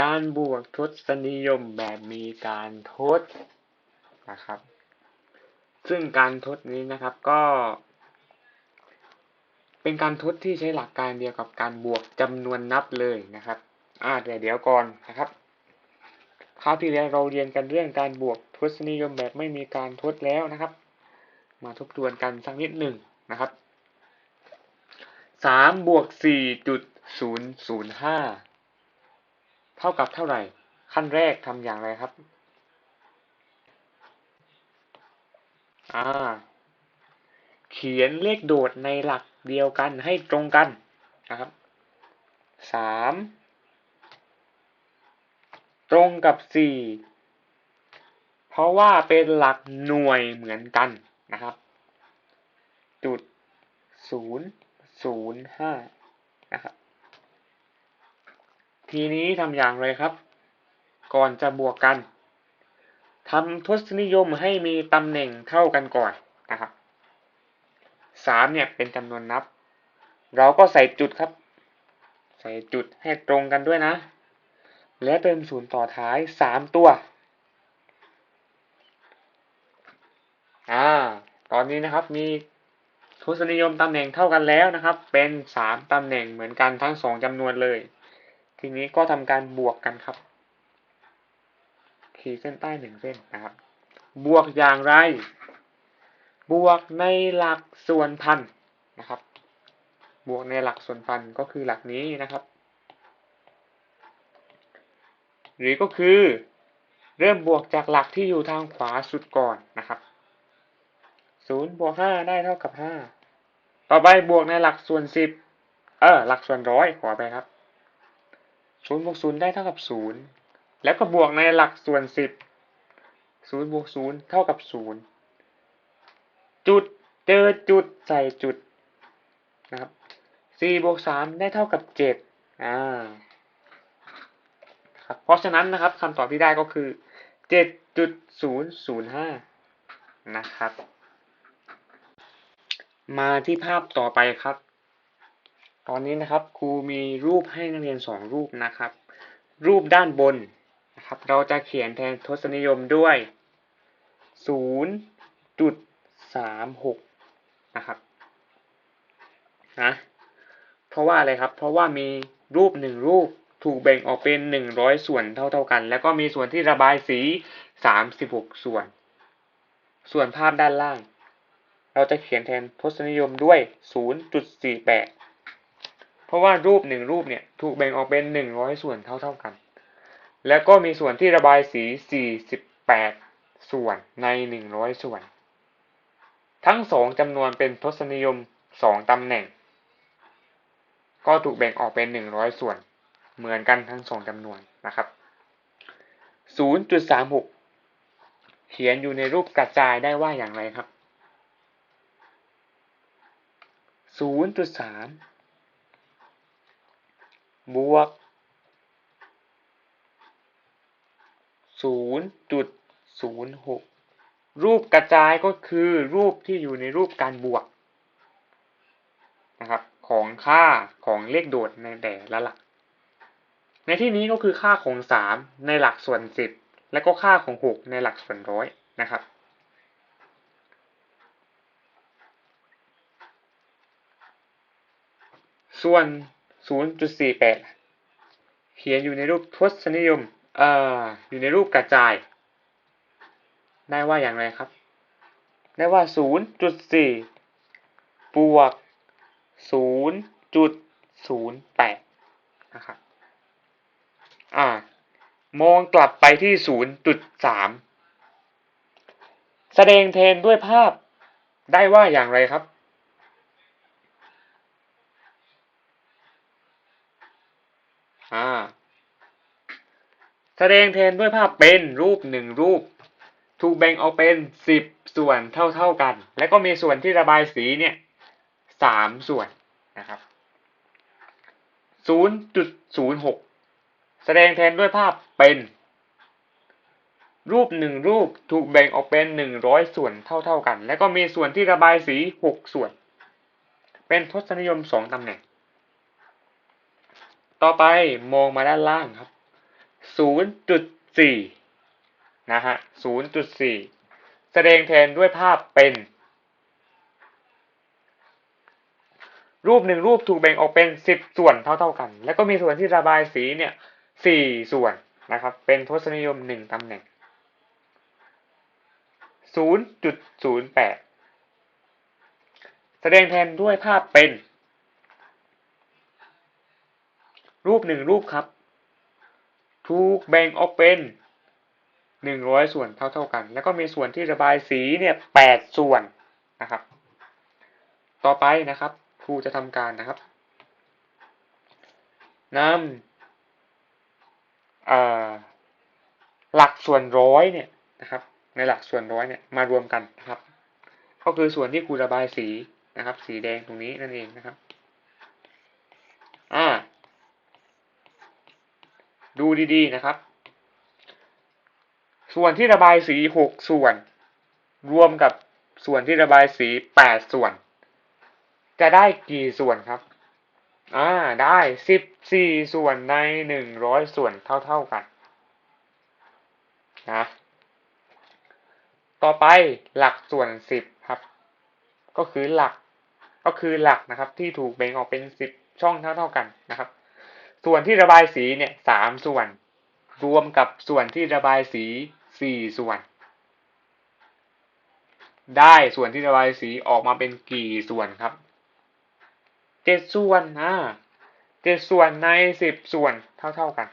การบวกทศนิยมแบบมีการทดนะครับ ซึ่งการทดนี้นะครับก็ เป็นการทดที่ใช้หลักการเดียวกับการบวกจำนวนนับเลยนะครับอ่าเดี๋ยวเดี๋ยวก่อนนะครับคราวที่แล้วเราเรียนกันเรื่องการบวกทศนิยมแบบไม่มีการทดแล้วนะครับ มาทบทวนกันสักนิดหนึ่งนะครับสามบวกสี่จุดศูนย์ศูนย์ห้า ท่ากับเท่าไหร่ ขั้นแรกทำอย่างไรครับ อ่า เขียนเลขโดดในหลักเดียวกันให้ตรงกันนะครับสามตรงกับสี่เพราะว่าเป็นหลักหน่วยเหมือนกันนะครับ จุดศูนย์ศูนย์ห้านะครับ ทีนี้ทำอย่างไรครับ ก่อนจะบวกกันทำทศนิยมให้มีตำแหน่งเท่ากันก่อนนะครับสามเนี่ยเป็นจำนวนนับ เราก็ใส่จุดครับ ใส่จุดให้ตรงกันด้วยนะ และเติมศูนย์ต่อท้ายสามตัวอ่าตอนนี้นะครับมีทศนิยมตำแหน่งเท่ากันแล้วนะครับ เป็นสามตำแหน่งเหมือนกันทั้งสองจำนวนเลย ทีนี้ก็ทำการบวกกันครับขีดเส้นใต้หนึ่งเส้นนะครับ บวกอย่างไร บวกในหลักส่วนพันนะครับ บวกในหลักส่วนพันก็คือหลักนี้นะครับ หรือก็คือ เริ่มบวกจากหลักที่อยู่ทางขวาสุดก่อนนะครับศูนย์บวกห้าได้เท่ากับห้าต่อไปบวกในหลักส่วนสิบเออหลักส่วนร้อยขอไปครับ ศูนย์บวกศูนย์ได้เท่ากับศูนย์แล้วก็บวกในหลักส่วนสิบศูนย์บวกศูนย์เท่ากับศูนย์จุดเจอจุดใส่จุดนะครับสี่บวกสามได้เท่ากับเจ็ดอ่าครับเพราะฉะนั้นนะครับคำตอบที่ได้ก็คือเจ็ดจุดศูนย์ศูนย์ห้านะครับ มาที่ภาพต่อไปครับ ตอนนี้นะครับครูมีรูปให้นักเรียนสองรูปนะครับ รูปด้านบนนะครับเราจะเขียนแทนทศนิยมด้วยศูนย์จุดสามหกนะครับนะเพราะว่าอะไรครับ เพราะว่ามีรูปหนึ่งรูปถูกแบ่งออกเป็นหนึ่งร้อยส่วนเท่าๆกัน แล้วก็มีส่วนที่ระบายสีสามสิบหกส่วน ส่วนภาพด้านล่าง เราจะเขียนแทนทศนิยมด้วยศูนย์จุดสี่แปด เพราะว่ารูปหนึ่งรูปเนี่ยถูกแบ่งออกเป็นหนึ่งร้อยส่วนเท่าๆกัน แล้วก็มีส่วนที่ระบายสีสี่สิบแปดส่วนในหนึ่งร้อยส่วน ทั้งสองจำนวนเป็นทศนิยมสองตำแหน่ง ก็ถูกแบ่งออกเป็นหนึ่งร้อยส่วน เหมือนกันทั้งสองจำนวนนะครับศูนย์จุดสามหกเขียนอยู่ในรูปกระจายได้ว่าอย่างไรครับศูนย์จุดสาม บวกศูนย์จุดศูนย์หกรูปกระจายก็คือรูปที่อยู่ในรูปการบวกนะครับของค่าของเลขโดดในแต่ละหลัก ในที่นี้ก็คือค่าของสามในหลักส่วนสิบและก็ค่าของหกในหลักส่วนร้อยนะครับ ส่วน 0.48 เขียนอยู่ในรูปทศนิยมเอ่ออยู่ในรูปกระจาย ได้ว่าอย่างไรครับ ได้ว่า 0.4 บวก 0.08 นะครับอ่ามองกลับไปที่ 0.3 แสดงแทนด้วยภาพได้ว่าอย่างไรครับ อ่าแสดงแทนด้วยภาพเป็นรูปหนึ่งรูป ถูกแบ่งออกเป็นสิบส่วนเท่าๆกัน และก็มีส่วนที่ระบายสีเนี่ยสามส่วนนะครับศูนย์จุดศูนย์หกแสดงแทนด้วยภาพเป็น รูปหนึ่งรูปถูกแบ่งออกเป็นหนึ่งร้อยส่วนเท่าๆกัน และก็มีส่วนที่ระบายสีหกส่วน เป็นทศนิยมสองตำแหน่ง ต่อไปมองมาด้านล่างครับศูนะฮะศูนย์จุดสี่แสดงแทนด้วยภาพเป็น รูปหนึ่งรูปถูกแบ่งออกเป็นสิบส่วนเท่าๆกัน แล้วก็มีส่วนที่ระบายสีเนี่ยสี่ส่วนนะครับ เป็นทศนิยมหนึ่งตำแหน่งศูนย์จุดศูนย์แปดแสดงแทนด้วยภาพเป็น รูปหนึ่งรูปครับ ถูกแบ่งออกเป็นหนึ่งร้อยส่วนเท่าๆกัน แล้วก็มีส่วนที่ระบายสีเนี่ยแปดส่วนนะครับ ต่อไปนะครับ ครูจะทำการนะครับนำหลักส่วนร้อยเนี่ยนะครับ ในหลักส่วนร้อยเนี่ยมารวมกันนะครับ ก็คือส่วนที่ครูระบายสีนะครับ สีแดงตรงนี้นั่นเองนะครับ อ่า ดูดีๆนะครับ ส่วนที่ระบายสีหกส่วน รวมกับส่วนที่ระบายสีแปดส่วน จะได้กี่ส่วนครับ อ่า ได้สิบสี่ส่วนในหนึ่งร้อยส่วนเท่าๆกันนะต่อไปหลักส่วนสิบครับ ก็คือหลักก็คือหลักนะครับที่ถูกแบ่งออกเป็นสิบช่องเท่าๆกันนะครับ ส่วนที่ระบายสีเนี่ยสามส่วน รวมกับส่วนที่ระบายสีสี่ส่วน ได้ส่วนที่ระบายสีออกมาเป็นกี่ส่วนครับเจ็ดส่วนอ่าเจ็ดส่วนในสิบส่วนเท่าๆกัน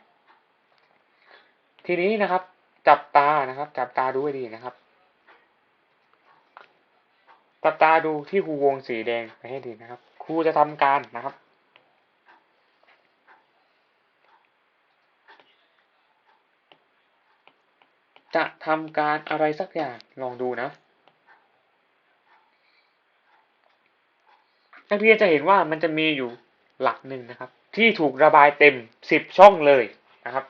ทีนี้นะครับ จับตานะครับ จับตาดูให้ดีนะครับจับตาดูที่ครูวงสีแดงไปให้ดีนะครับครูจะทำการนะครับ จะทำการอะไรสักอย่างลองดูนะ นักเรียนจะเห็นว่ามันจะมีอยู่หลักหนึ่งนะครับ ที่ถูกระบายเต็มสิบช่องเลยนะครับ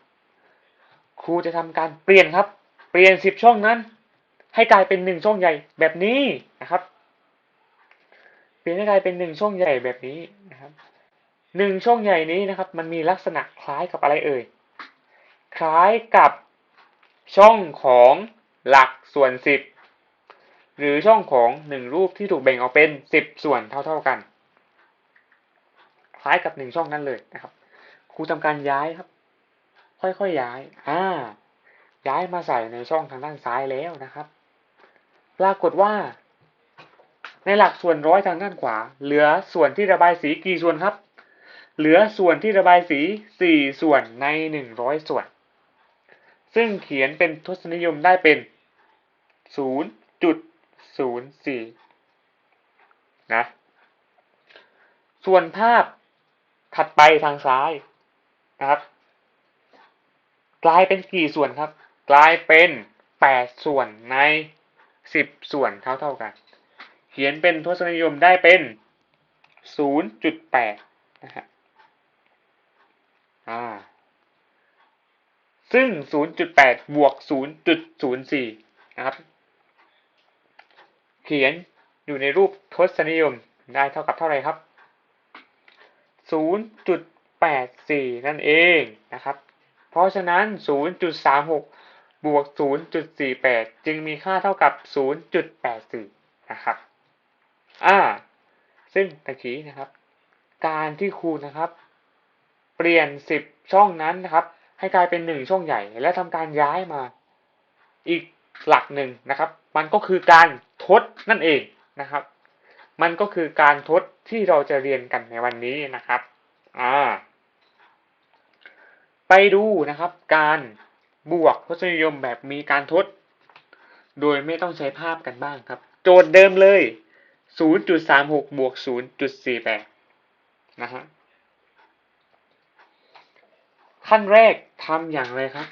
ครูจะทำการเปลี่ยนครับ เปลี่ยนสิบช่องนั้น ให้กลายเป็นหนึ่งช่องใหญ่แบบนี้นะครับ เปลี่ยนให้กลายเป็นหนึ่งช่องใหญ่แบบนี้นะครับหนึ่งช่องใหญ่นี้นะครับ มันมีลักษณะคล้ายกับอะไรเอ่ย คล้ายกับ ช่องของหลักส่วนสิบหรือช่องของหนึ่งรูปที่ถูกแบ่งออกเป็นสิบส่วนเท่า ๆกัน คล้ายกับหนึ่งช่องนั้นเลยนะครับครูทำการย้ายครับ ค่อยๆย้าย อ่า ย้ายมาใส่ในช่องทางด้านซ้ายแล้วนะครับ ปรากฏว่า ในหลักส่วนร้อยทางด้านขวา เหลือส่วนที่ระบายสีกี่ส่วนครับ เหลือส่วนที่ระบายสีสี่ส่วนในหนึ่งร้อยส่วน ซึ่งเขียนเป็นทศนิยมได้เป็นศูนย์จุดศูนะ ส่วนภาพถัดไปทางซ้ายนะครับ กลายเป็นกี่ส่วนครับ กลายเป็นแปดส่วนในสิบส่วนเท่าเท่ากัน เขียนเป็นทศนิยมได้เป็นศูนย์จุดแปดนะฮะอ่า ซึ่ง 0.8 บวก 0.04 นะครับ เขียนอยู่ในรูปทศนิยมได้เท่ากับเท่าไหร่ครับ 0.84 นั่นเองนะครับ เพราะฉะนั้น 0.36 บวก 0.48 จึงมีค่าเท่ากับ 0.84 นะครับ อ่า ซึ่งตะกี้นะครับ การที่ครูนะครับ เปลี่ยน 10 ช่องนั้นนะครับ ให้กลายเป็น1ช่องใหญ่ และทำการย้ายมา อีกหลักหนึ่งนะครับ มันก็คือการทดนั่นเองนะครับ มันก็คือการทดที่เราจะเรียนกันในวันนี้นะครับอ่าไปดูนะครับ การบวกทศนิยมแบบมีการทด โดยไม่ต้องใช้ภาพกันบ้างครับ โจทย์เดิมเลย 0.36บวก0.48นะฮะ ขั้นแรกทำอย่างไรครับ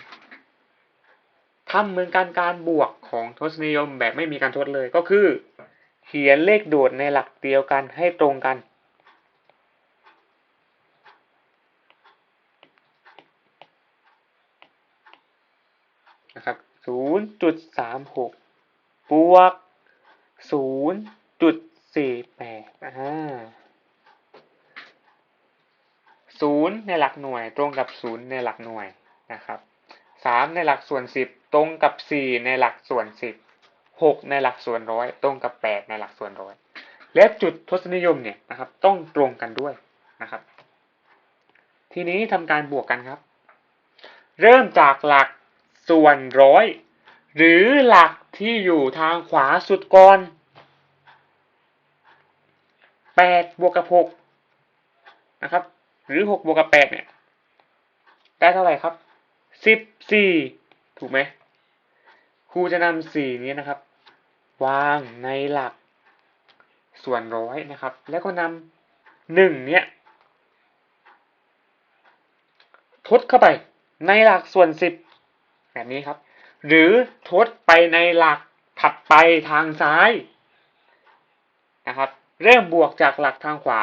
ทำเหมือนการการบวกของทศนิยมแบบไม่มีการทดเลยก็คือ เขียนเลขโดดในหลักเดียวกันให้ตรงกัน นะครับ0.36บวก0.48อ่าศูนย์ ในหลักหน่วย ตรงกับศูนย์ในหลักหน่วยนะครับสามในหลักส่วนสิบตรงกับสี่ในหลักส่วนสิบหกในหลักส่วนร้อยตรงกับแปดในหลักส่วนร้อยและจุดทศนิยมเนี่ยนะครับต้องตรงกันด้วยนะครับ ทีนี้ทำการบวกกันครับ เริ่มจากหลักส่วนร้อย หรือหลักที่อยู่ทางขวาสุดก่อนแปดบวกกับหกนะครับ หรือหกบวกกับแปดเนี่ย ได้เท่าไหร่ครับสิบสี่ถูกไหมครูจะนำสี่นี้นะครับ วางในหลักส่วนร้อยนะครับ แล้วก็นำหนึ่งเนี้ยทดเข้าไปในหลักส่วนสิบแบบนี้ครับ หรือทดไปในหลักถัดไปทางซ้ายนะครับ เริ่มบวกจากหลักทางขวา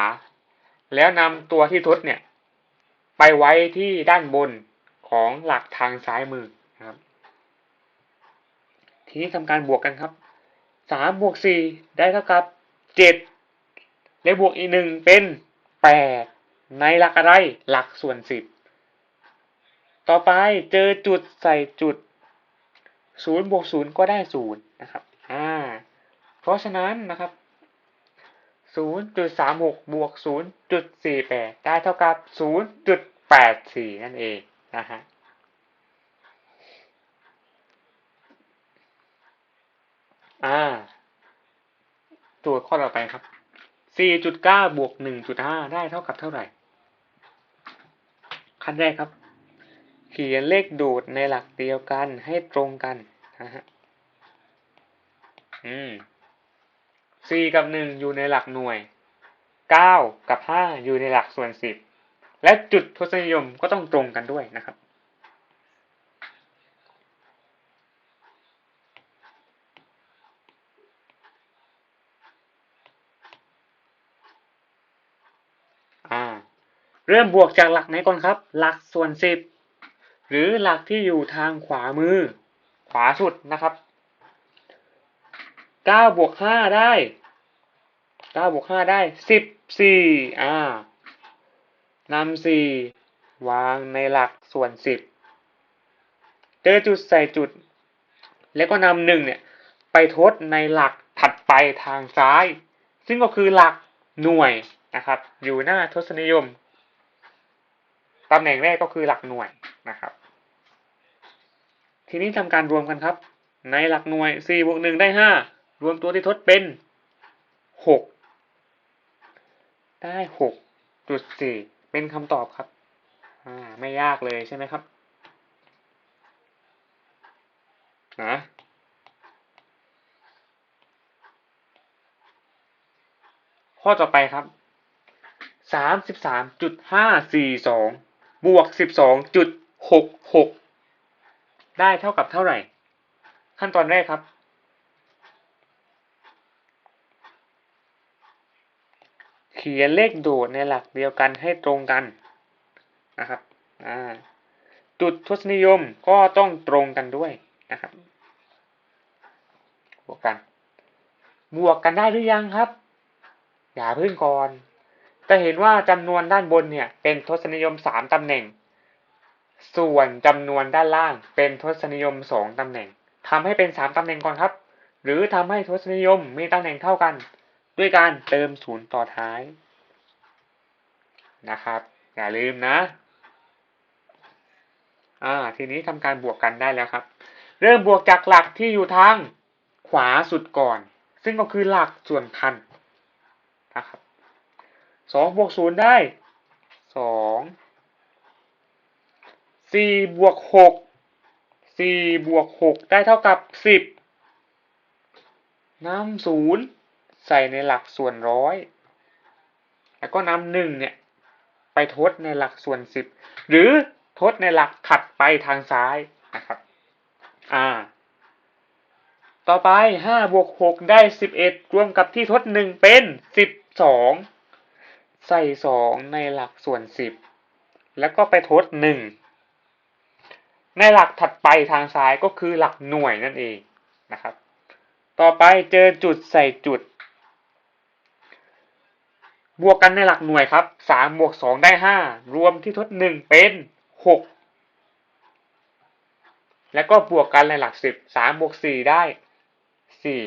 แล้วนำตัวที่ทดเนี่ย ไปไว้ที่ด้านบนของหลักทางซ้ายมือนะครับ ทีนี้ทำการบวกกันครับสามบวกสี่ได้เท่ากับเจ็ดและบวกอีกหนึ่งเป็นแปดในหลักอะไรหลักส่วนสิบต่อไปเจอจุดใส่จุดศูนย์บวกศูนย์ก็ได้ศูนย์นะครับอ่าเพราะฉะนั้นนะครับ ศูนย์จุดสามหกบวกศูนย์จุดสี่แปดได้เท่ากับศูนย์จุดแปดสี่นั่นเองนะฮะอ่าตัวข้อต่อไปครับ 4.9 บวก 1.5 ได้เท่ากับเท่าไหร่ ขั้นแรกครับ เขียนเลขโดดในหลักเดียวกันให้ตรงกันนะฮะ อืม 4กับ1อยู่ในหลักหน่วย9กับ5อยู่ในหลักส่วน10และจุดทศนิยมก็ต้องตรงกันด้วยนะครับ เริ่มบวกจากหลักไหนก่อนครับ หลักส่วนสิบหรือหลักที่อยู่ทางขวามือ ขวาสุดนะครับเก้าบวกห้าได้ เก้าบวกห้าได้สิบสี่อ่านำสี่วางในหลักส่วนสิบเจอจุดใส่จุด แล้วก็นำหนึ่งเนี่ย ไปทดในหลักถัดไปทางซ้าย ซึ่งก็คือหลักหน่วยนะครับ อยู่หน้าทศนิยมตำแหน่งแรกก็คือหลักหน่วยนะครับ ทีนี้ทำการรวมกันครับ ในหลักหน่วย4บวก1ได้ 5 รวมตัวที่ทดเป็น 6 ได้6จุด4เป็นคำตอบครับ อ่า ไม่ยากเลยใช่ไหมครับ นะข้อต่อไปครับ สามสิบสามจุดห้าสี่สองบวกสิบสองจุดหกหกได้เท่ากับเท่าไหร่ ขั้นตอนแรกครับ ขียนเลขโดดในหลักเดียวกันให้ตรงกันนะครับจุดทศนิยมก็ต้องตรงกันด้วยนะครับ บวกกัน บวกกันได้หรือยังครับ อย่าพึ่งก่อนจะเห็นว่าจำนวนด้านบนเนี่ย เป็นทศนิยมสามตำแหน่ง ส่วนจำนวนด้านล่างเป็นทศนิยมสองตำแหน่งทำให้เป็นสามตำแหน่งก่อนครับ หรือทำให้ทศนิยมมีตำแหน่งเท่ากัน ด้วยการเติมศูนย์ต่อท้ายนะครับ อย่าลืมนะ อ่า ทีนี้ทำการบวกกันได้แล้วครับ เริ่มบวกจากหลักที่อยู่ทางขวาสุดก่อน ซึ่งก็คือหลักส่วนพันนะครับสองบวกศูนย์ได้สองสี่บวกหกสี่บวกหกได้เท่ากับสิบนำศูนย์ ใส่ในหลักส่วนร้อยแล้วก็นำหนึ่งเนี่ยไปทดในหลักส่วนสิบหรือทดในหลักถัดไปทางซ้ายนะครับอ่าต่อไปห้าบวกหกได้สิบเอ็ดรวมกับที่ทดหนึ่งเป็นสิบสองใส่สองในหลักส่วนสิบแล้วก็ไปทดหนึ่งในหลักถัดไปทางซ้ายก็คือหลักหน่วยนั่นเองนะครับ ต่อไปเจอจุดใส่จุด บวกกันในหลักหน่วยครับสามบวกสองได้ห้ารวมที่ทดหนึ่งเป็นหกแล้วก็บวกกันในหลักสิบสามบวกสี่ได้สี่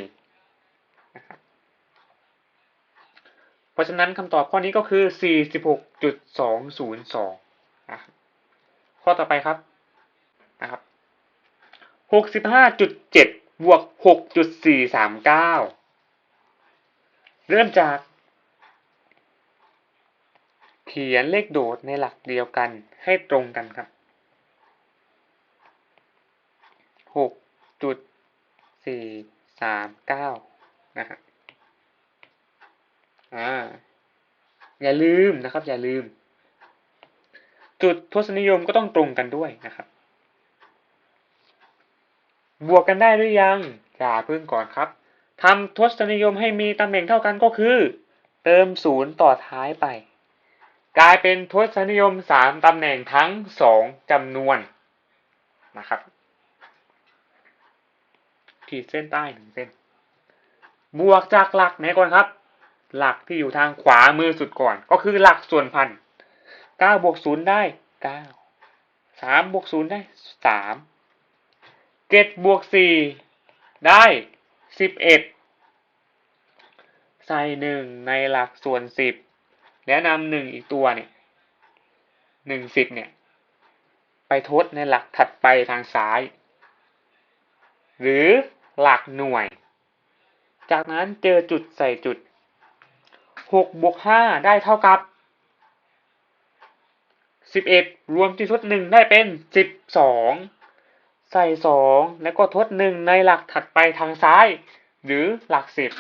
เพราะฉะนั้นคำตอบข้อนี้ก็คือสี่สิบหกจุดสองศูนย์สองนะข้อต่อไปครับนะครับหกสิบห้าจุดเจ็ดบวกหกจุดสี่สามเก้าเริ่มจาก เขียนเลขโดดในหลักเดียวกันให้ตรงกันครับหกจุดสี่สามเก้านะครับอ่าอย่าลืมนะครับ อย่าลืม จุดทศนิยมก็ต้องตรงกันด้วยนะครับ บวกกันได้หรือยังอย่าพึ่งก่อนครับทำทศนิยมให้มีตำแหน่งเท่ากันก็คือ เติมศูนย์ต่อท้ายไป กลายเป็นทศนิยมสามตำแหน่งทั้งสองจำนวนนะครับขีดเส้นใต้หนึ่งเส้น บวกจากหลักไหนก่อนครับ หลักที่อยู่ทางขวามือสุดก่อน ก็คือหลักส่วนพันเก้าบวกศูนย์ได้เก้าสามบวกศูนย์ได้สามเจ็ดบวกสี่ได้สิบเอ็ดใส่หนึ่งในหลักส่วนสิบ แล้วนำหนึ่งอีกตัวเนี่ยหนึ่งสิบเนี่ย ไปทดในหลักถัดไปทางซ้าย หรือหลักหน่วย จากนั้นเจอจุดใส่จุดหกบวกห้าได้เท่ากับสิบเอ็ดรวมที่ทดหนึ่งได้เป็นสิบสองใส่สองแล้วก็ทดหนึ่งในหลักถัดไปทางซ้าย หรือหลักสิบ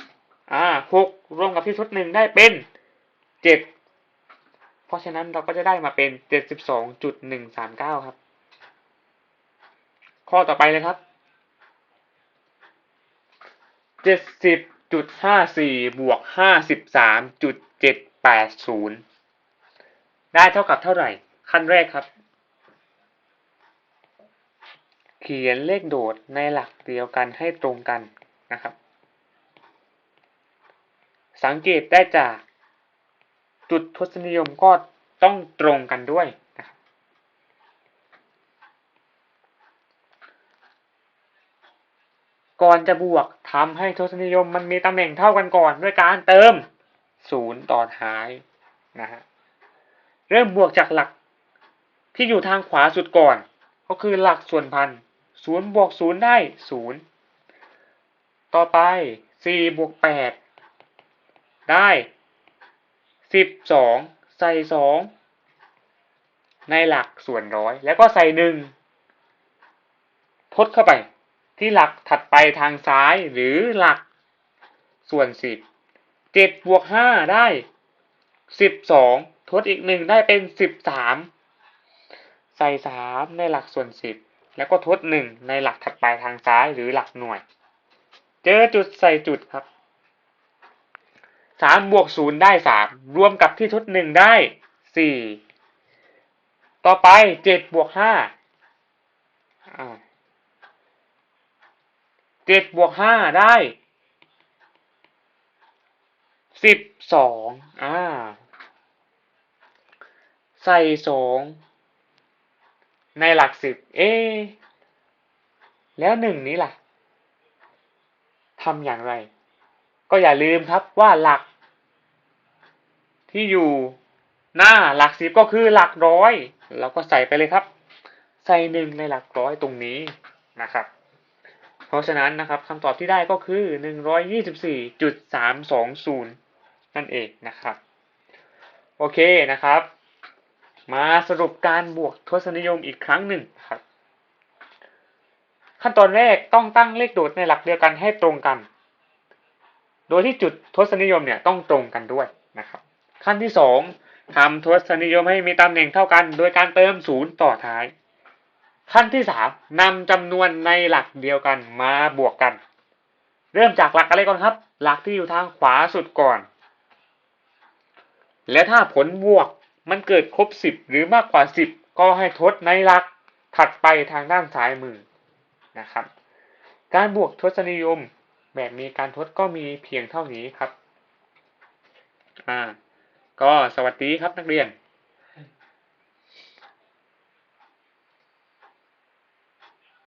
อ่าหกรวมกับที่ทดหนึ่งได้เป็น เจ็ดเพราะฉะนั้นเราก็จะได้มาเป็นเจ็ดสิบสองจุดหนึ่งสามเก้าครับ ข้อต่อไปเลยครับเจ็ดสิบจุดห้าสี่บวกห้าสิบสามจุดเจ็ดแปดศูนย์ได้เท่ากับเท่าไหร่ ขั้นแรกครับ เขียนเลขโดดในหลักเดียวกันให้ตรงกันนะครับ สังเกตได้จาก จุดทศนิยมก็ต้องตรงกันด้วยนะครับก่อนจะบวกทำให้ทศนิยมมันมีตำแหน่งเท่ากันก่อนด้วยการเติมศูนย์ต่อท้ายนะฮะเริ่มบวกจากหลักที่อยู่ทางขวาสุดก่อน ก็คือหลักส่วนพันศูนย์บวกศูนย์ได้ศูนย์ต่อไปสี่บวกแปดได้ สิบสองใส่สองในหลักส่วนร้อย แล้วก็ใส่หนึ่งทดเข้าไป ที่หลักถัดไปทางซ้ายหรือหลักส่วนสิบเจ็ดบวกห้าได้สิบสองทดอีกหนึ่งได้เป็นสิบสามใส่สามในหลักส่วนสิบแล้วก็ทดหนึ่งในหลักถัดไปทางซ้ายหรือหลักหน่วย เจอจุดใส่จุดครับ สามบวกศูนย์ได้สามรวมกับที่ทดหนึ่งได้สี่ต่อไปเจ็ดบวกห้าเจ็ดบวกห้าได้สิบสองอ่า ใส่สองในหลักสิบ เอ แล้วหนึ่งนี้ล่ะทำอย่างไร ก็อย่าลืมครับว่าหลัก ที่อยู่หน้าหลักสิบก็คือหลักร้อย เราก็ใส่ไปเลยครับ ใส่หนึ่งในหลักร้อยตรงนี้นะครับ เพราะฉะนั้นนะครับคำตอบที่ได้ก็คือหนึ่งร้อยยี่สิบสี่จุดสามสองศูนย์นั่นเองนะครับ โอเคนะครับ มาสรุปการบวกทศนิยมอีกครั้งหนึ่งครับ ขั้นตอนแรกต้องตั้งเลขโดดในหลักเดียวกันให้ตรงกัน โดยที่จุดทศนิยมเนี่ยต้องตรงกันด้วย ขั้นที่สองทำทศนิยมให้มีตำแหน่งเท่ากัน โดยการเติมศูนย์ต่อท้าย ขั้นที่สามนำจำนวนในหลักเดียวกันมาบวกกัน เริ่มจากหลักอะไรก่อนครับ หลักที่อยู่ทางขวาสุดก่อน และถ้าผลบวกมันเกิดครบสิบหรือมากกว่าสิบก็ให้ทดในหลักถัดไปทางด้านซ้ายมือนะครับ การบวกทศนิยมแบบมีการทดก็มีเพียงเท่านี้ครับ อ่า ก็สวัสดีครับนักเรียน